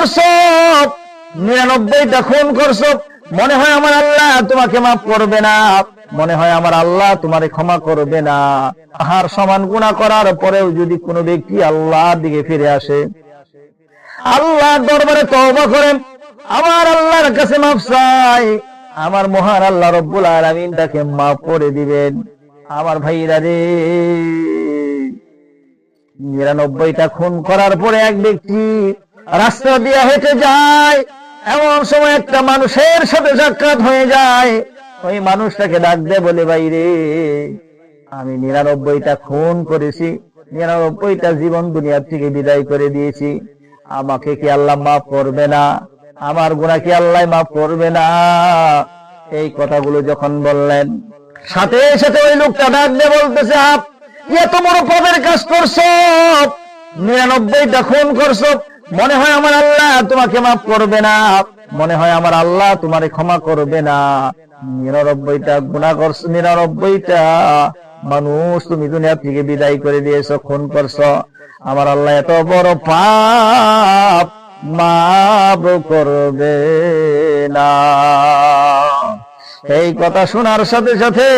করছ? নিরানব্বইটা খুন করছ। মনে হয় আমার আল্লাহ তোমাকে মাফ করবে না। মনে হয় আমার আল্লাহ তোমারে ক্ষমা করবে না। আহার সমান গুণা করার পরেও যদি কোনো ব্যক্তি আল্লাহর দিকে ফিরে আসে আল্লাহ দরবারে তওবা করেন আমার আল্লাহর কাছে মাফ চাই আমার মহান আল্লাহ রব্বুল আলামিন তাকে মাফ করে দিবেন। আমার ভাইরা রে, নিরানব্বইটা খুন করার পরে এক ব্যক্তি রাস্তা দিয়ে হেঁটে যায়, এমন সময় একটা মানুষের সাথে সাক্ষাৎ হয়ে যায়। ওই মানুষটাকে ডাক দে বলে বাইরে আমি নিরানব্বইটা খুন করেছি, নিরানব্বইটা জীবন দুনিয়ার থেকে বিদায় করে দিয়েছি। আমাকে কি আল্লাহ মাফ করবে না? আমার গুণা কি আল্লাহ মাফ করবে না? এই কথাগুলো যখন বললেন, সাথে সাথে ওই লোকটা ডাক দিয়ে বলতেছে এত বড় পাপের কাজ করছ, নিরানব্বইটা খুন করছ মনে হয় আমার আল্লাহ তোমাকে মাফ করবে না। মনে হয় আমার আল্লাহ তোমারে ক্ষমা করবে না। নিরানব্বইটা গুণা করছ, নিরানব্বইটা মানুষ তুমি দুনিয়া থেকে বিদায় করে দিয়েছ, খুন করছ। আমার আল্লাহ এত বড় পাপ মাফ করবে না। এই কথা শোনার সাথে সাথে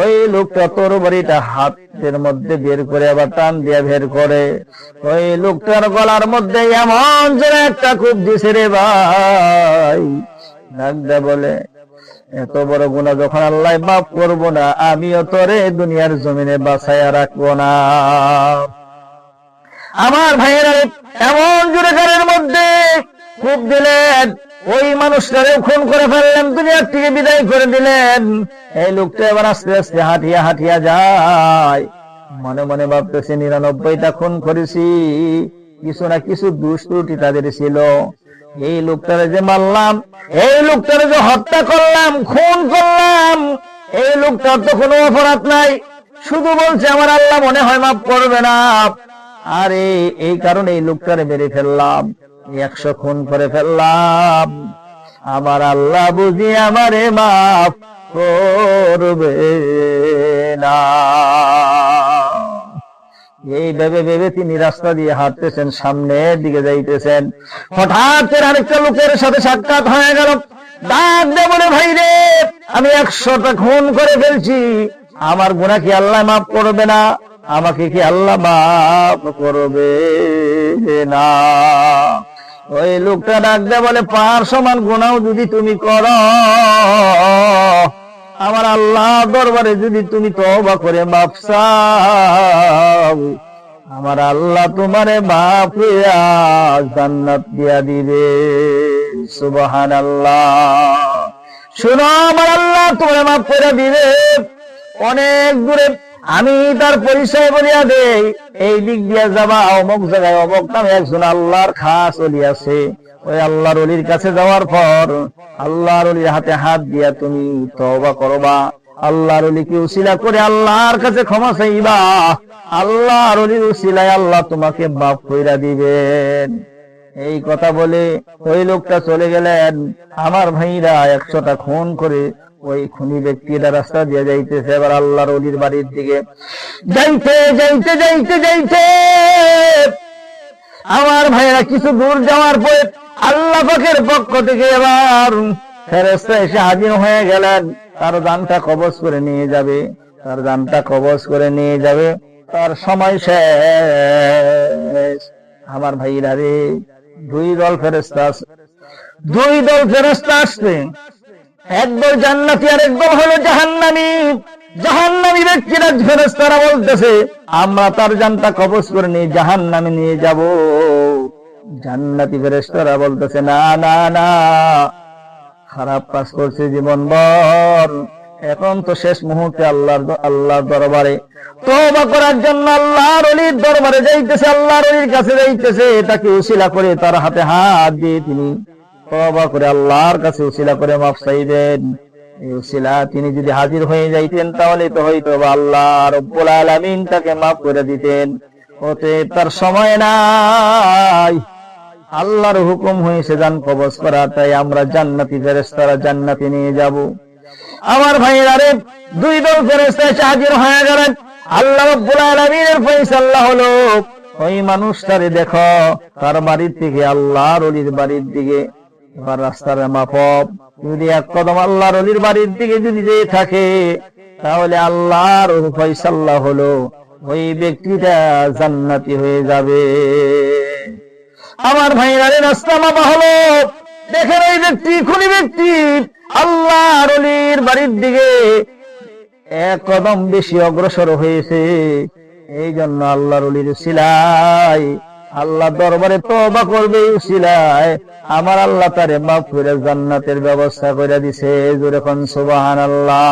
ওই লোকটা তোর বাড়িটা হাতের মধ্যে বের করে আবার টান দিয়ে বের করে। ওই লোকটার গলার মধ্যে এমন জোরে একটা খুব দিছে রে ভাই। ডাকদা বলে, এত বড় গুণা যখন আল্লাহ মাফ করব না, আমিও তোরে দুনিয়ার জমিনে বাছাইয়া রাখব না। আমার ভাইয়েরা, এমন জোরে গানের মধ্যে খুব দিলেন। ওই মানুষটারেও খুন করে ফেললেন, দুনিয়ার থেকে বিদায় করে দিলেন। এই লোকটা এবার আস্তে আস্তে হাঁটিয়া হাঁটিয়া যায়। মনে মনে ভাবতেছে, নিরানব্বইটা খুন করেছি। কিছু না কিছু দুষ্ত্রুটি তাদের ছিল। এই লোকটারে যে মারলাম, এই লোকটারে যে হত্যা করলাম, খুন করলাম, এই লোকটার তো কোনো অপরাধ নাই। শুধু বলছে, আমার আল্লাহ মনে হয় মাফ করবে না। আরে, এই কারণে এই লোকটারে মেরে ফেললাম। একশো খুন করে ফেললাম। আমার আল্লাহ বুঝি আমারে মাফ করবে না। এই ভেবে ভেবে তিনি রাস্তা দিয়ে হাঁটতেছেন, সামনের দিকে যাইতেছেন। হঠাৎ আরেকটা লোকের সাথে সাক্ষাৎ হয়ে গেল। ডাক দে ভাই রে, আমি একশোটা খুন করে ফেলছি। আমার গুণা কি আল্লাহ মাফ করবে না? আমাকে কি আল্লাহ মাফ করবে না? ওই লোকটা ডাক দে বলে, পার সমান গুণাও যদি তুমি করো, আমার আল্লাহ দরবারে যদি তুমি তবা করে চাও, আমার আল্লাহ তোমারে হইয়া জান্নাত দিয়া দিবে। সুবহান আল্লাহ শুনো, আমার আল্লাহ তোমারে মাফ করে দিবে। অনেক দূরে আমি তার পরিচয় বলিয়া দেই, এই দিক দিয়া যাবা, অমুক জায়গায় অমুক নামে একজন আল্লাহর খাস অলি আছে। ওই আল্লাহর অলির কাছে যাওয়ার পর আল্লাহর অলির হাতে হাত দিয়া তুমি তওবা করবা। আল্লাহর অলিকে উসিলা করে আল্লাহর কাছে ক্ষমা চাইবা? আল্লাহর অলির উসিলায় আল্লাহ তোমাকে মাফ কইরা দিবেন। এই কথা বলে ওই লোকটা চলে গেলেন। আমার ভাইরা একশোটা খুন করে ওই খুনি ব্যক্তিটা রাস্তা দিয়ে যাইতেছে। এবার আল্লাহর অলির বাড়ির দিকে, যাইতে যাইতে যাইতে যাইতে! আমার ভাইয়েরা কিছু দূর যাওয়ার পরে আল্লাহ পাকের পক্ষ থেকে এবার ফেরেস্তা এসে হাজির হয়ে গেলেন। তার দানটা কবজ করে নিয়ে যাবে। তার দানটা কবজ করে নিয়ে যাবে। তার সময় শেষ। আমার ভাইরা রে দুই দল ফেরেস্তা আছে। দুই দল ফেরেস্তা আসছে একদল জান্নাতি আর একদল হলো জাহান্নামী। জাহান্নামী ব্যক্তিরা ফেরেস্তারা বলতেছে, আমরা তার জানটা কবজ করে নিয়ে জাহান্নামে নিয়ে যাব। জান্নাতি ফেরেস্তারা বলতেছে, না না না। খারাপ কাজ করছে জীবন বর এখন তো শেষ মুহূর্তে আল্লাহর আল্লাহর দরবারে তওবা করার জন্য আল্লাহর অলির দরবারে যাইতেছে, আল্লাহর অলির কাছে যাইতেছে। তাকে উসিলা করে তার হাতে হাত দিয়ে তিনি তওবা করে আল্লাহর কাছে উসিলা করে মাফ চাইবেন তিনি যদি হাজির হয়ে যাইতেন, তাহলে তো হয়তো আল্লাহ রব্বুল আলামিন তাকে মাফ করে দিতেন। ওতে তার সময় নাই। আল্লাহর হুকুম হয়েছে জান কবজ করা, তাই আমরা জান্নাতি ফেরেস্তারা জান্নাতি নিয়ে যাব। আমার ভাইয়েরা দুই দল ফেরেস্তা এসে হাজির হয়ে গেলেন। আল্লাহ রব্বুল আলামিনের হলো, ওই মানুষটারে দেখো, তার বাড়ির থেকে আল্লাহর অলির বাড়ির দিকে রাস্তার মাপ যদি এক কদম আল্লাহর অলির বাড়ির দিকে যদি যেয়ে থাকে, তাহলে আল্লাহর ফয়সাল্লাহ হলো, ওই ব্যক্তিটা জান্নাতি হয়ে যাবে। আমার ভাইরারে রাস্তা মাপা হলো দেখেন ওই ব্যক্তি, খুনি ব্যক্তি, আল্লাহর অলির বাড়ির দিকে এক কদম বেশি অগ্রসর হয়েছে। এই জন্য আল্লাহর অলির সিলাই, আল্লাহ দরবারে তবা করবে সিলাই। আমার আল্লাহ তারে মাফ করে জান্নাতের ব্যবস্থা করে দিছে। জোরে সুবাহান আল্লাহ